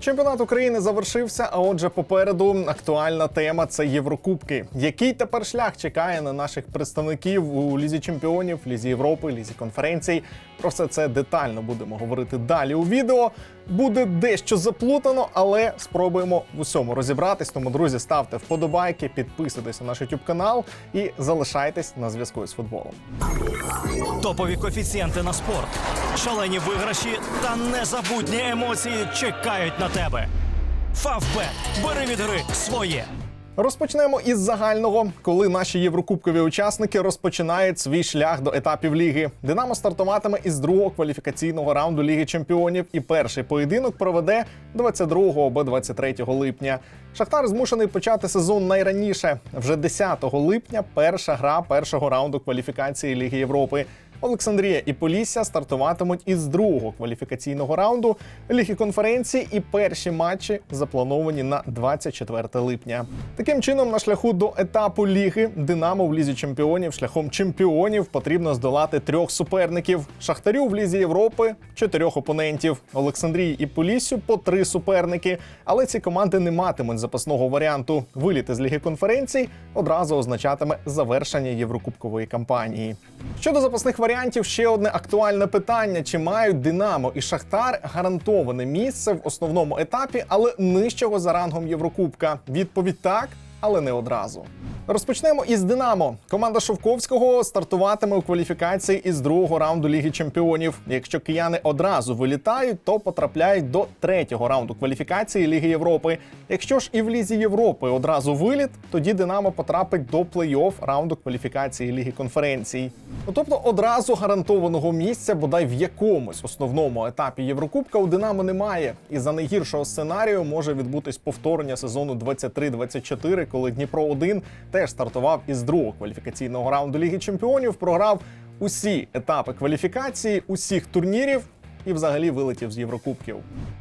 Чемпіонат України завершився. А отже, попереду актуальна тема це Єврокубки. Який тепер шлях чекає на наших представників у лізі чемпіонів, лізі Європи, лізі конференцій? Про все це детально будемо говорити далі у відео. Буде дещо заплутано, але спробуємо в усьому розібратись. Тому, друзі, ставте вподобайки, підписуйтесь на наш YouTube канал і залишайтесь на зв'язку з футболом. Топові коефіцієнти на спорт, шалені виграші та незабутні емоції чекають на тебе. Фавбет. Бери від гри своє. Розпочнемо із загального, коли наші єврокубкові учасники розпочинають свій шлях до етапів ліги. Динамо стартуватиме із другого кваліфікаційного раунду Ліги Чемпіонів, і перший поєдинок проведе 22 або 23 липня. Шахтар змушений почати сезон найраніше. Вже 10 липня перша гра першого раунду кваліфікації Ліги Європи. Олександрія і Полісся стартуватимуть із другого кваліфікаційного раунду Ліги конференції, і перші матчі заплановані на 24 липня. Таким чином, на шляху до етапу ліги Динамо в лізі чемпіонів шляхом чемпіонів потрібно здолати трьох суперників: Шахтарю в лізі Європи чотирьох опонентів, Олександрії і Поліссю по три суперники. Але ці команди не матимуть запасного варіанту. Виліти з ліги конференцій одразу означатиме завершення єврокубкової кампанії. Щодо запасних варіантів, ще одне актуальне питання: чи мають Динамо і Шахтар гарантоване місце в основному етапі, але нижчого за рангом Єврокубка? Відповідь так. Але не одразу. Розпочнемо із Динамо. Команда Шовковського стартуватиме у кваліфікації із другого раунду Ліги Чемпіонів. Якщо кияни одразу вилітають, то потрапляють до третього раунду кваліфікації Ліги Європи. Якщо ж і в Лізі Європи одразу виліт, тоді Динамо потрапить до плей-офф раунду кваліфікації Ліги конференцій. Ну тобто одразу гарантованого місця, бодай в якомусь основному етапі Єврокубка у Динамо немає. І за найгіршого сценарію може відбутись повторення сезону 23-24, коли Дніпро 1 теж стартував із другого кваліфікаційного раунду Ліги Чемпіонів, програв усі етапи кваліфікації усіх турнірів. І взагалі вилетів з Єврокубків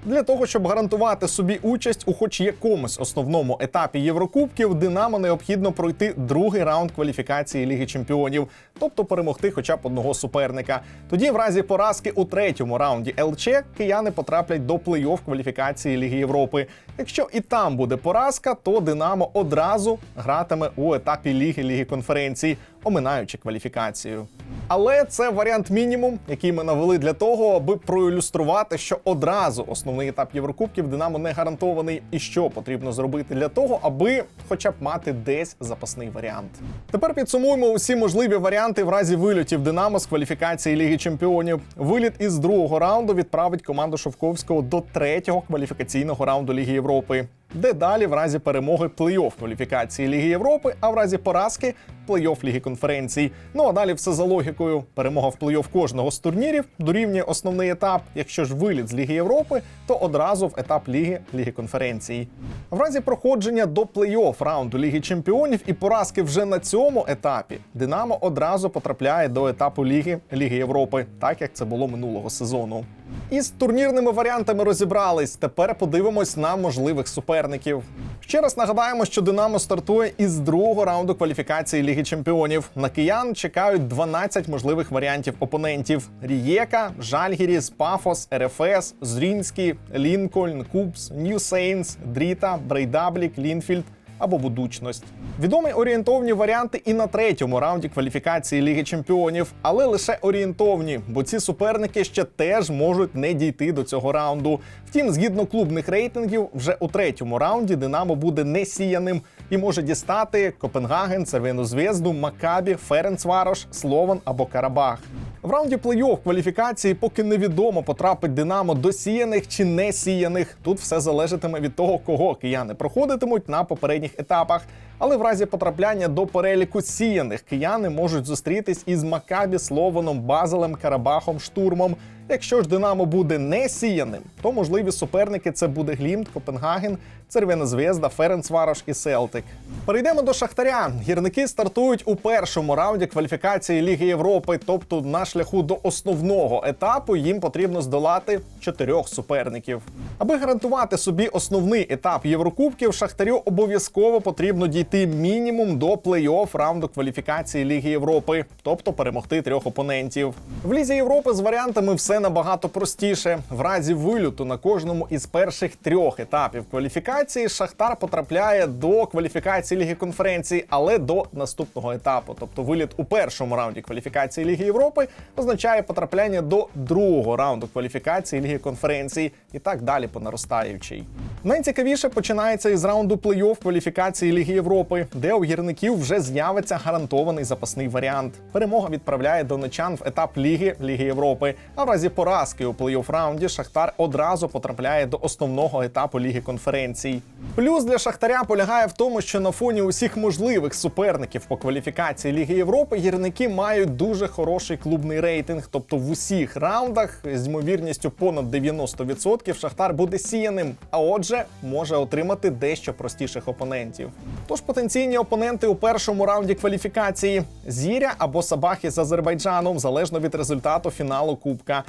для того, щоб гарантувати собі участь у хоч якомусь основному етапі Єврокубків, Динамо необхідно пройти другий раунд кваліфікації Ліги Чемпіонів, тобто перемогти хоча б одного суперника. Тоді, в разі поразки у третьому раунді ЛЧ, кияни потраплять до плей-офф кваліфікації Ліги Європи. Якщо і там буде поразка, то Динамо одразу гратиме у етапі Ліги Ліги конференцій, оминаючи кваліфікацію. Але це варіант мінімум, який ми навели для того, аби проілюструвати, що одразу основний етап Єврокубків Динамо не гарантований, і що потрібно зробити для того, аби хоча б мати десь запасний варіант. Тепер підсумуємо усі можливі варіанти в разі вильотів Динамо з кваліфікації Ліги Чемпіонів. Виліт із другого раунду відправить команду Шовковського до третього кваліфікаційного раунду Ліги Європи. Де далі в разі перемоги плей-офф кваліфікації Ліги Європи, а в разі поразки плей-офф Ліги конференцій. Ну а далі все за логікою. Перемога в плей-офф кожного з турнірів дорівнює основний етап. Якщо ж виліт з Ліги Європи, то одразу в етап Ліги Ліги конференцій. В разі проходження до плей-офф раунду Ліги Чемпіонів і поразки вже на цьому етапі Динамо одразу потрапляє до етапу Ліги Ліги Європи, так як це було минулого сезону. Із турнірними варіантами розібрались. Тепер подивимось на можливих суперників. Ще раз нагадаємо, що Динамо стартує із другого раунду кваліфікації Ліги Чемпіонів. На киян чекають 12 можливих варіантів опонентів: Рієка, Жальгіріс, Пафос, РФС, Зрінський, Лінкольн, Купс, Нью Сейнс, Дріта, Брейдаблік, Лінфільд або будучність. Відомі орієнтовні варіанти і на третьому раунді кваліфікації Ліги Чемпіонів, але лише орієнтовні, бо ці суперники ще теж можуть не дійти до цього раунду. Втім, згідно клубних рейтингів, вже у третьому раунді Динамо буде несіяним і може дістати Копенгаген, Цервену Звезду, Макабі, Ференцварош, Слован або Карабах. В раунді плей-офф кваліфікації поки невідомо потрапить Динамо до сіяних чи не сіяних. Тут все залежатиме від того, кого кияни проходитимуть на попередніх етапах. Але в разі потрапляння до переліку сіяних кияни можуть зустрітись із Макабі, Слованом, Базелем, Карабахом, Штурмом. Якщо ж Динамо буде не сіяним, то можливі суперники це буде Глімт, Копенгаген, Цервена Звезда, Ференцварош і Селтик. Перейдемо до Шахтаря. Гірники стартують у першому раунді кваліфікації Ліги Європи, тобто на шляху до основного етапу їм потрібно здолати чотирьох суперників. Аби гарантувати собі основний етап Єврокубків, Шахтарю обов'язково потрібно дійти мінімум до плей-офф раунду кваліфікації Ліги Європи, тобто перемогти трьох опонентів. В Лізі Європи з варіантами все набагато простіше. В разі вильоту на кожному із перших трьох етапів кваліфікації Шахтар потрапляє до кваліфікації Ліги конференції, але до наступного етапу. Тобто виліт у першому раунді кваліфікації Ліги Європи означає потрапляння до другого раунду кваліфікації Ліги конференції і так далі по наростаючій. Найцікавіше починається із раунду плей-офф кваліфікації Ліги Європи, де у гірників вже з'явиться гарантований запасний варіант. Перемога відправляє донечан в етап Ліги Ліги Європи. А в разі поразки у плей-офф раунді Шахтар одразу потрапляє до основного етапу Ліги конференцій. Плюс для Шахтаря полягає в тому, що на фоні усіх можливих суперників по кваліфікації Ліги Європи гірники мають дуже хороший клубний рейтинг. Тобто в усіх раундах з ймовірністю понад 90% Шахтар буде сіяним, а отже, може отримати дещо простіших опонентів. Тож потенційні опоненти у першому раунді кваліфікації Зіря або Сабахи з Азербайджаном, залежно від результату фіналу Кубка.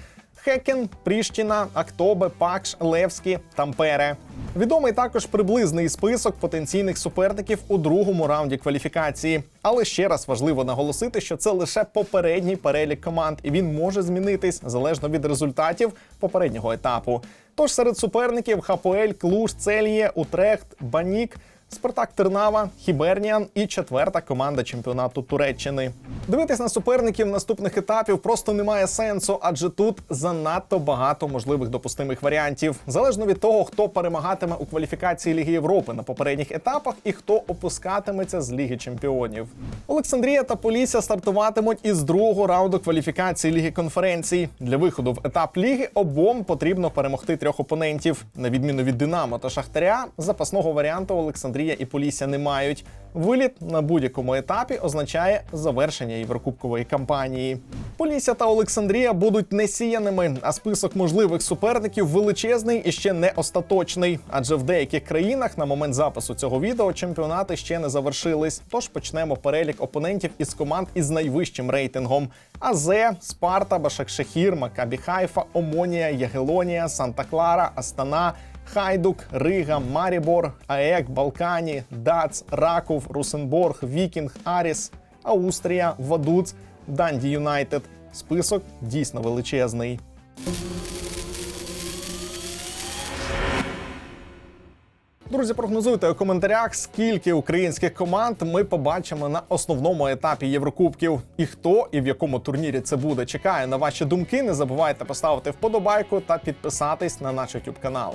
Хекен, Пріщина, Актобе, Пакш, Левські, Тампере. Відомий також приблизний список потенційних суперників у другому раунді кваліфікації. Але ще раз важливо наголосити, що це лише попередній перелік команд, і він може змінитись залежно від результатів попереднього етапу. Тож серед суперників Хапоель, Клуж, Цельє, Утрехт, Банік. Спартак Тернава, Хіберніан і четверта команда чемпіонату Туреччини. Дивитись на суперників наступних етапів просто немає сенсу, адже тут занадто багато можливих допустимих варіантів. Залежно від того, хто перемагатиме у кваліфікації Ліги Європи на попередніх етапах і хто опускатиметься з Ліги Чемпіонів. Олександрія та Полісся стартуватимуть із другого раунду кваліфікації Ліги конференцій. Для виходу в етап ліги обом потрібно перемогти трьох опонентів. На відміну від Динамо та Шахтаря, запасного варіанту Олександрія і Полісся не мають. Виліт на будь-якому етапі означає завершення єврокубкової кампанії. Полісся та Олександрія будуть несіяними, а список можливих суперників величезний і ще не остаточний. Адже в деяких країнах на момент запису цього відео чемпіонати ще не завершились. Тож почнемо перелік опонентів із команд із найвищим рейтингом: АЗ, Спарта, Башакшехір, Макабі Хайфа, Омонія, Ягелонія, Санта Клара, Астана. Хайдук, Рига, Марібор, АЕК, Балкані, Дац, Раков, Русенборг, Вікінг, Аріс, Аустрія, Вадуц, Данді Юнайтед. Список дійсно величезний. Друзі, прогнозуйте у коментарях, скільки українських команд ми побачимо на основному етапі Єврокубків. І хто і в якому турнірі це буде. Чекаю на ваші думки. Не забувайте поставити вподобайку та підписатись на наш YouTube канал.